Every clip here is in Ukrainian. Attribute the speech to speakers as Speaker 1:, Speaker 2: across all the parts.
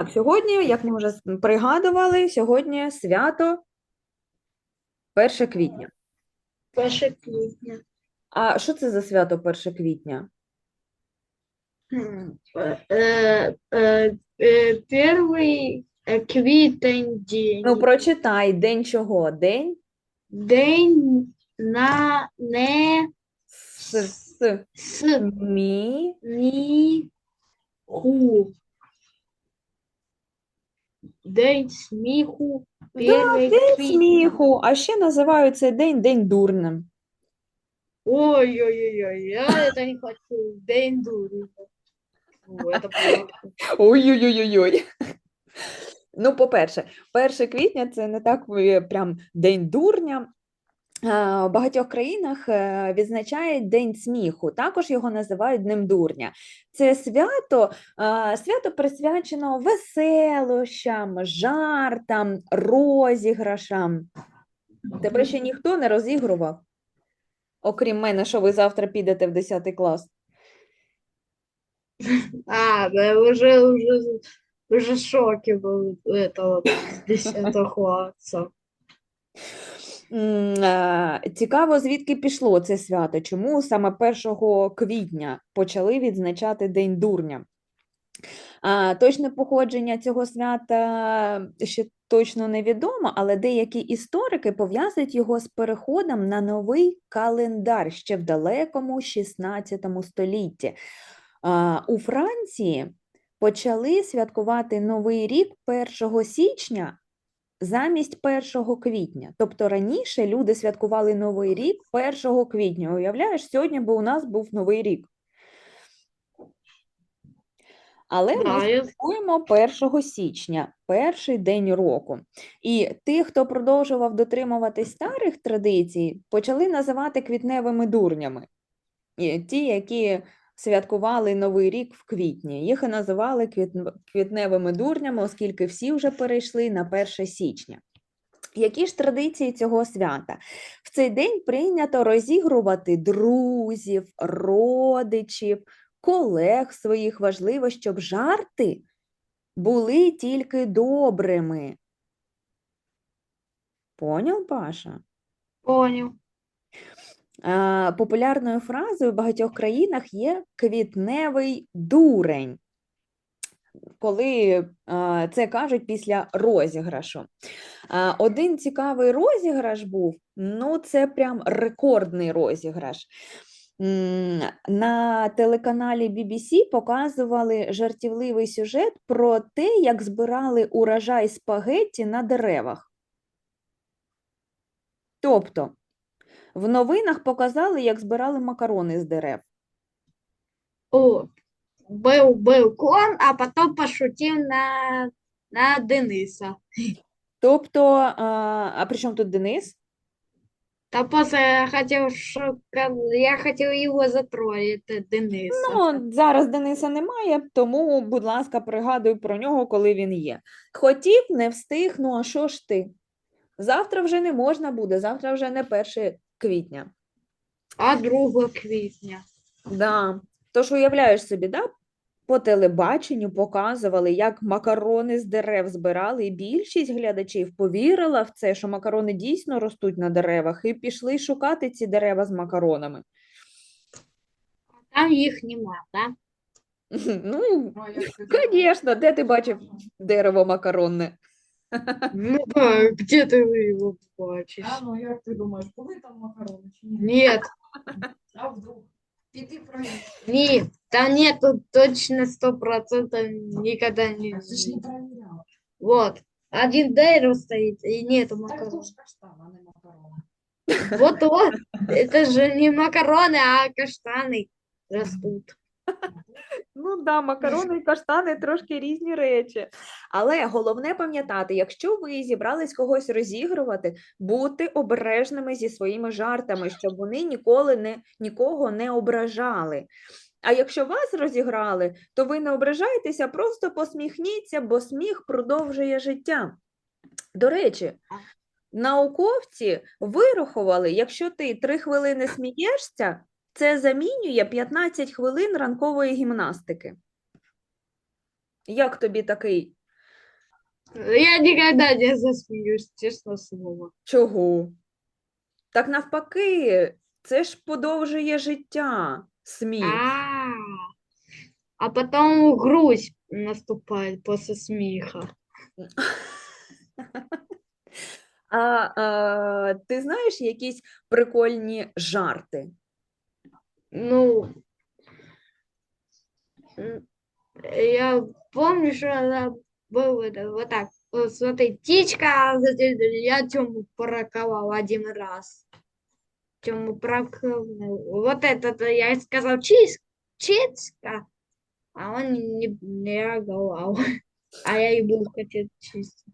Speaker 1: Так, сьогодні, як ми вже пригадували, сьогодні свято 1 квітня.
Speaker 2: Перше квітня.
Speaker 1: А що це за свято 1 квітня?
Speaker 2: Е, е, е, Перший квітень день.
Speaker 1: Ну, прочитай, день чого? День
Speaker 2: День на не
Speaker 1: с, с мі,
Speaker 2: сміху. День сміху.
Speaker 1: да, день
Speaker 2: квітня.
Speaker 1: сміху, а ще називають цей день День дурним.
Speaker 2: Ой-ой-ой, я це не хочу. День дурня.
Speaker 1: Ой-ой-ой-ой-ой. Ну, по-перше, 1 квітня це не так е, прям День дурня. В багатьох країнах е, відзначають День сміху, також його називають Днем дурня. Це свято, свято присвячено веселощам, жартам, розіграшам. Тебе ще ніхто не розігрував, окрім мене, що ви завтра підете в 10 клас.
Speaker 2: А, да, уже, уже, уже в шоке был этого 10 класса.
Speaker 1: Е, Цікаво, звідки пішло це свято? Чому саме 1 квітня почали відзначати День дурня? А, Точне походження цього свята ще точно невідомо, але деякі історики пов'язують його з переходом на новий календар ще в далекому 16 столітті. А, У Франції почали святкувати Новий рік 1 січня замість 1 квітня. Тобто раніше люди святкували Новий рік 1 квітня. Уявляєш, сьогодні би у нас був Новий рік. Але ми святкуємо 1 січня, перший день року. І тих, хто продовжував дотримуватись старих традицій, почали називати квітневими дурнями. І ті, які святкували Новий рік в квітні, їх і називали квітневими дурнями, оскільки всі вже перейшли на 1 січня. Які ж традиції цього свята? В цей день прийнято розігрувати друзів, родичів, колег своїх. Важливо, щоб жарти були тільки добрими. Поняв, Паша?
Speaker 2: понял.
Speaker 1: А, Популярною фразою в багатьох країнах є квітневий дурень, коли це кажуть після розіграшу. Один цікавий розіграш був, ну це прям рекордний розіграш. На телеканалі BBC показували жартівливий сюжет про те, як збирали урожай спагетті на деревах. Тобто, в новинах показали, як збирали макарони з дерев.
Speaker 2: О, был, был клон, а потом пошутил на, на Дениса.
Speaker 1: Тобто, а, а при чому тут Денис?
Speaker 2: Да просто я хотел, шока... я хотел его затроллить, это Дениса.
Speaker 1: Ну, зараз Дениса немає, тому, будь ласка, пригадуй про нього, коли він є. Хотів, не встиг, ну а що ж ти? Завтра вже не можна буде, завтра вже не 1 квітня.
Speaker 2: А 2 квітня.
Speaker 1: Да. Тож уявляєш собі, да? По телебаченню показували, як макарони з дерев збирали, і більшість глядачів повірила в це, що макарони дійсно ростуть на деревах, і пішли шукати ці дерева з макаронами.
Speaker 2: А Там їх нема, да?
Speaker 1: Ну, звісно, де ти бачив дерево макаронне?
Speaker 2: Ну да, где ты его бачиш?
Speaker 3: А, ну як ти думаєш, були там макарони чи ні?
Speaker 2: Нет,
Speaker 3: А вдруг? Піди провір.
Speaker 2: нет, там нету точно сто процентов никогда не
Speaker 3: Ти ж не перевіряла.
Speaker 2: Вот, один дерево стоит и нету
Speaker 3: Так то
Speaker 2: макарон.
Speaker 3: ж каштан, а не макарони.
Speaker 2: Вот-вот, это же не макароны, а каштаны растут.
Speaker 1: Ну да, макарони і каштани трошки різні речі. Але головне пам'ятати, якщо ви зібрались когось розігрувати, бути обережними зі своїми жартами, щоб вони ніколи не, нікого не ображали. А якщо вас розіграли, то ви не ображайтеся, просто посміхніться, бо сміх продовжує життя. До речі, науковці вирахували, якщо ти три хвилини смієшся, це замінює 15 хвилин ранкової гімнастики. Як тобі такий
Speaker 2: Я никогда не засмеюсь, честно слово.
Speaker 1: Чого? Так навпаки, це ж подовжує життя, сміх.
Speaker 2: А, а потом грусть наступает после смеха.
Speaker 1: А, а ти знаєш якісь прикольні жарти?
Speaker 2: Ну, я помню, что она был это, вот так. Вот смотри, птичка, я Тему параковал один раз. Тему параковал. Вот это я сказал чис, чиска, а он не, не реагировал. А я и был хотел чистить.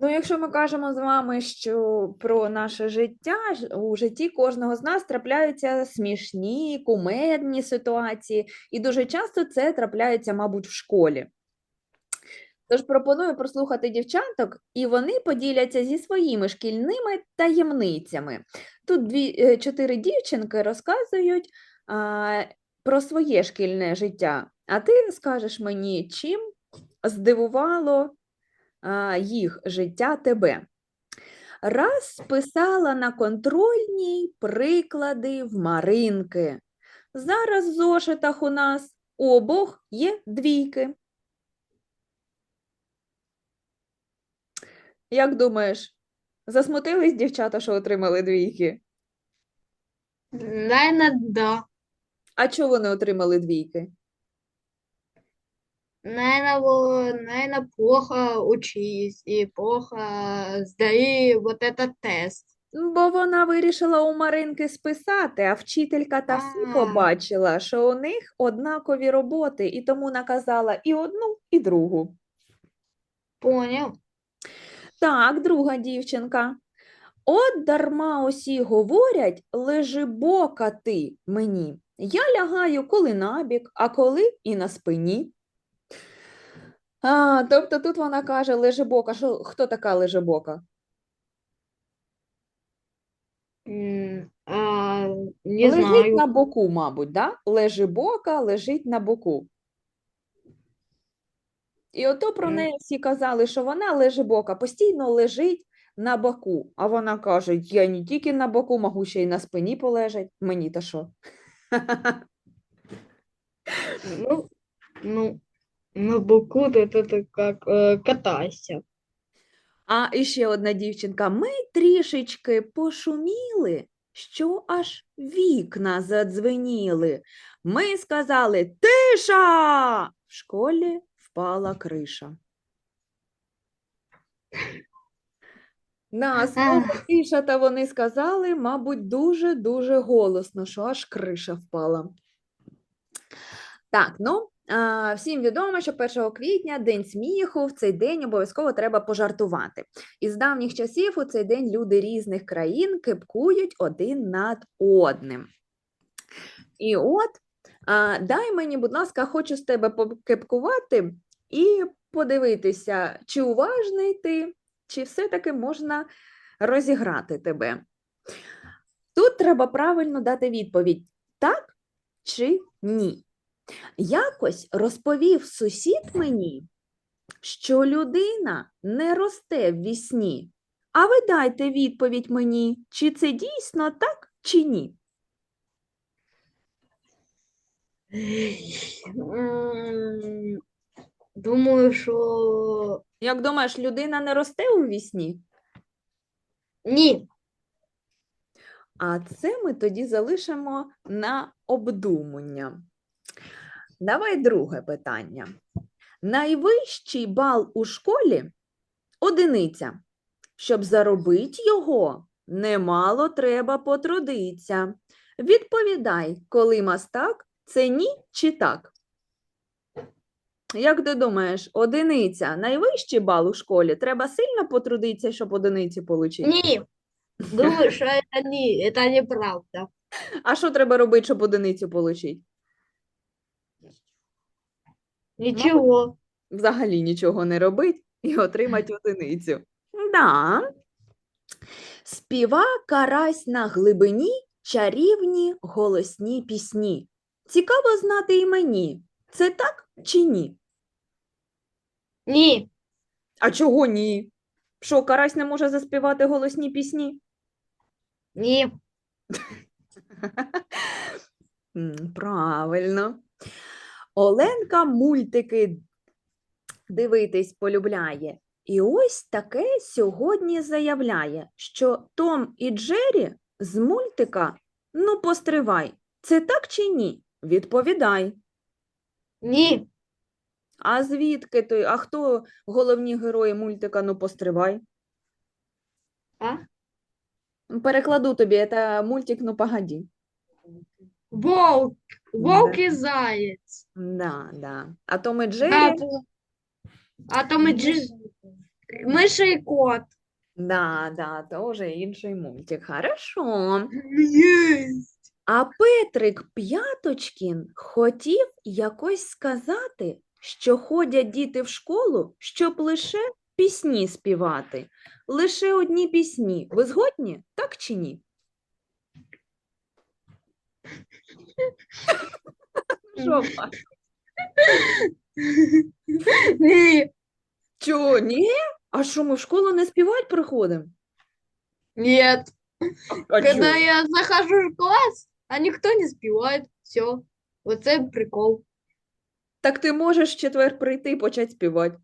Speaker 1: Ну, якщо ми кажемо з вами, що про наше життя, у житті кожного з нас трапляються смішні, кумедні ситуації, і дуже часто це трапляється, мабуть, в школі. Тож пропоную прослухати дівчаток, і вони поділяться зі своїми шкільними таємницями. Тут дві, е, чотири дівчинки розказують а, про своє шкільне життя, а ти скажеш мені, чим здивувало їх життя тебе. Раз списала на контрольній приклади в Маринки. Зараз в зошитах у нас обох є двійки. Як думаєш, засмутились дівчата, що отримали двійки?
Speaker 2: Наверное, да.
Speaker 1: А чого вони отримали двійки?
Speaker 2: Наверное, плохо учись и плохо сдали вот этот тест.
Speaker 1: Бо вона вирішила у Маринки списати, а вчителька та все
Speaker 2: А.
Speaker 1: побачила, що у них однакові роботи, і тому наказала і одну, і другу.
Speaker 2: Понял?
Speaker 1: Так, друга дівчинка. От дарма усі говорять, лежи бока ти мені. Я лягаю коли набік, а коли і на спині. А, тобто тут вона каже лежебока. Що, хто така лежебока?
Speaker 2: М, а, не
Speaker 1: лежить
Speaker 2: знаю.
Speaker 1: на боку, мабуть, да? Лежебока лежить на боку. І ото про
Speaker 2: Мгм.
Speaker 1: неї всі казали, що вона лежебока, постійно лежить на боку. А вона каже: я не тільки на боку, можу ще й на спині полежать. Мені то що?
Speaker 2: Ну, ну, на боку это ты как э, катайся.
Speaker 1: А іще одна дівчинка. Ми трішечки пошуміли, що аж вікна задзвеніли. Ми сказали Тиша! В школі впала криша. На слово тиша, та вони сказали, мабуть, дуже-дуже голосно, що аж криша впала. Так, ну, а, всім відомо, що 1 квітня День сміху, в цей день обов'язково треба пожартувати. Із давніх часів у цей день люди різних країн кипкують один над одним. І от, дай мені, будь ласка, хочу з тебе покипкувати і подивитися, чи уважний ти, чи все-таки можна розіграти тебе. Тут треба правильно дати відповідь так чи ні. Якось розповів сусід мені, що людина не росте в вісні. А ви дайте відповідь мені, чи це дійсно так, чи ні.
Speaker 2: М, Думаю, что
Speaker 1: Як думаєш, людина не росте у вісні?
Speaker 2: ні.
Speaker 1: А це ми тоді залишимо на обдумання. Давай друге питання. Найвищий бал у школі одиниця. Щоб заробити його, немало треба потрудиться. Відповідай, коли мастак, це ні чи так? Як ти думаєш, одиниця найвищий бал у школі? Треба сильно потрудитися, щоб одиниці отримати?
Speaker 2: Ні. Думаю, що це ні, це неправда.
Speaker 1: А що треба робити, щоб одиницю отримати?
Speaker 2: Нічого.
Speaker 1: Взагалі нічого не робить і отримати одиницю. Да. Співа карась на глибині чарівні голосні пісні. Цікаво знати і мені, це так чи ні?
Speaker 2: Ні.
Speaker 1: А чого ні? Що, карась не може заспівати голосні пісні?
Speaker 2: Ні.
Speaker 1: Правильно. Оленка мультики дивитись полюбляє. І ось таке сьогодні заявляє, що Том і Джері з мультика Ну, постривай. Це так чи ні? Відповідай.
Speaker 2: Ні.
Speaker 1: А звідки ти? А хто головні герої мультика Ну, постривай?
Speaker 2: А?
Speaker 1: Перекладу тобі, це мультик Ну, погоді.
Speaker 2: Вовк. Вовк
Speaker 1: Да.
Speaker 2: і заєць.
Speaker 1: Да, да. А Том і Джері,
Speaker 2: А, то- а то ми джи... Миша і кот.
Speaker 1: да, да, то вже інший мультик. Хорошо. А Петрик П'яточкін хотів якось сказати, що ходять діти в школу, щоб лише пісні співати. Лише одні пісні. Ви згодні? Так чи ні? Що, Паш?
Speaker 2: Ні.
Speaker 1: Чого, ні? А що, ми в школу не співати приходимо?
Speaker 2: Нет.
Speaker 1: А
Speaker 2: Когда я захожу в класс, а никто не спевает. Все. Вот это прикол.
Speaker 1: Так ти можеш в четвер прийти і почати співати.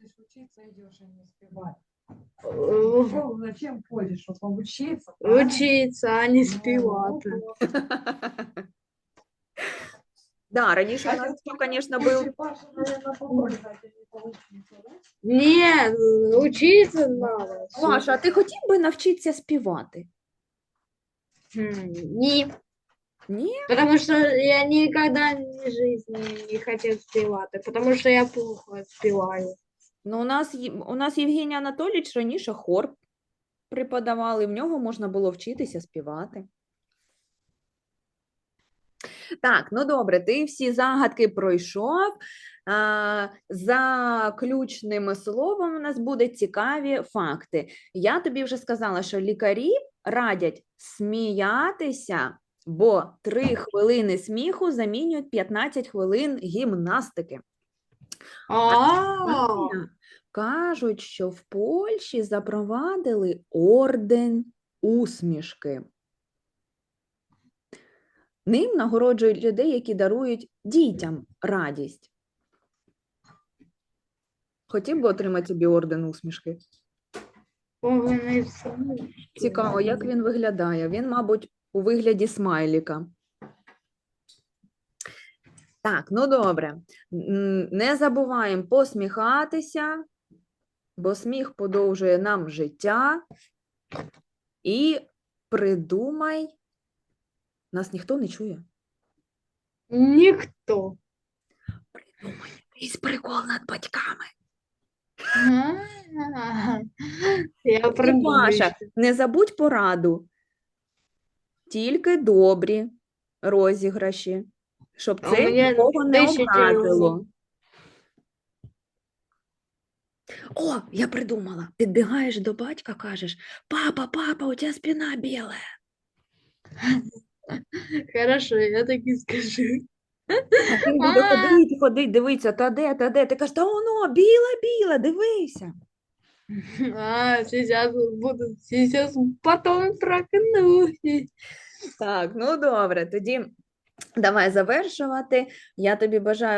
Speaker 3: Ты ж учиться идешь, а не спевать.
Speaker 2: Э,
Speaker 3: Школу зачем ходишь, чтобы обучиться?
Speaker 2: Учиться, а не
Speaker 3: Ну,
Speaker 2: спевать.
Speaker 1: Да, раніше у
Speaker 3: А
Speaker 1: нас,
Speaker 3: це
Speaker 1: звісно, був
Speaker 3: Паша, наверное, поможет, а не получится, да?
Speaker 2: Нет, учиться надо. всё.
Speaker 1: Маша, а ти хотів би навчитися співати?
Speaker 2: Хм, Не.
Speaker 1: Ні?
Speaker 2: Потому что я никогда в жизни не хотел спевать. Потому что я плохо спеваю.
Speaker 1: Ну, у нас, у нас Євгеній Анатолійович раніше хор преподавав, і в нього можна було вчитися співати. Так, ну добре, ти всі загадки пройшов. А, заключним словом у нас будуть цікаві факти. Я тобі вже сказала, що лікарі радять сміятися, бо 3 хвилини сміху замінюють 15 хвилин гімнастики.
Speaker 2: А,
Speaker 1: Кажуть, що в Польщі запровадили орден усмішки. Ним нагороджують людей, які дарують дітям радість. Хотів би отримати собі орден усмішки? Цікаво, як він виглядає. Він, мабуть, у вигляді смайліка. Так, ну добре. Не забуваємо посміхатися, бо сміх подовжує нам життя. І придумай. Нас ніхто не чує.
Speaker 2: Ніхто.
Speaker 1: Придумай якийсь прикол над батьками.
Speaker 2: Я
Speaker 1: Маша, не забудь пораду. Тільки добрі розіграші, щоб
Speaker 2: А
Speaker 1: це
Speaker 2: мене
Speaker 1: нікого не
Speaker 2: тисяча
Speaker 1: образило. О, я придумала. Підбігаєш до батька, кажеш: Папа, папа, у тебе спина біла.
Speaker 2: Хорошо, я так і скажу.
Speaker 1: А він буде
Speaker 2: А.
Speaker 1: ходить, дивитися, та де, та де. Ти кажеш, та воно, біла, біла, дивися.
Speaker 2: А, сейчас буду, сейчас потом прокнусь.
Speaker 1: Так, ну добре, тоді давай завершувати. Я тобі бажаю